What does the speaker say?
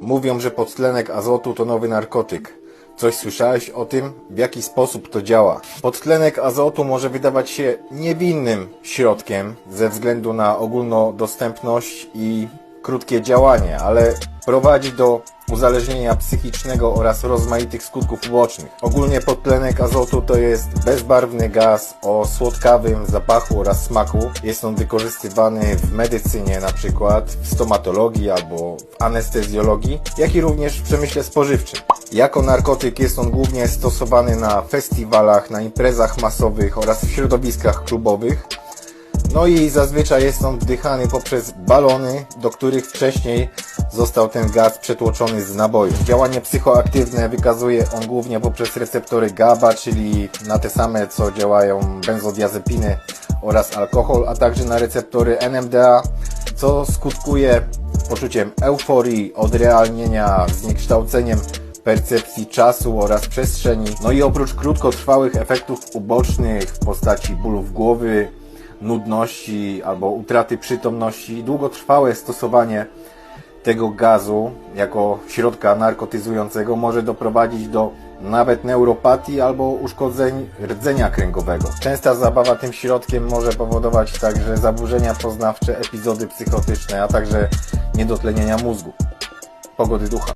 Mówią, że podtlenek azotu to nowy narkotyk. Coś słyszałeś o tym? W jaki sposób to działa? Podtlenek azotu może wydawać się niewinnym środkiem ze względu na ogólnodostępność i krótkie działanie, ale prowadzi do uzależnienia psychicznego oraz rozmaitych skutków ubocznych. Ogólnie podtlenek azotu to jest bezbarwny gaz o słodkawym zapachu oraz smaku. Jest on wykorzystywany w medycynie, na przykład w stomatologii albo w anestezjologii, jak i również w przemyśle spożywczym. Jako narkotyk jest on głównie stosowany na festiwalach, na imprezach masowych oraz w środowiskach klubowych. No i zazwyczaj jest on wdychany poprzez balony, do których wcześniej został ten gaz przetłoczony z naboju. Działanie psychoaktywne wykazuje on głównie poprzez receptory GABA, czyli na te same co działają benzodiazepiny oraz alkohol, a także na receptory NMDA, co skutkuje poczuciem euforii, odrealnienia, zniekształceniem percepcji czasu oraz przestrzeni. No i oprócz krótkotrwałych efektów ubocznych w postaci bólów głowy, nudności albo utraty przytomności, długotrwałe stosowanie tego gazu jako środka narkotyzującego może doprowadzić do nawet neuropatii albo uszkodzeń rdzenia kręgowego. Częsta zabawa tym środkiem może powodować także zaburzenia poznawcze, epizody psychotyczne, a także niedotlenienia mózgu. Pogody ducha.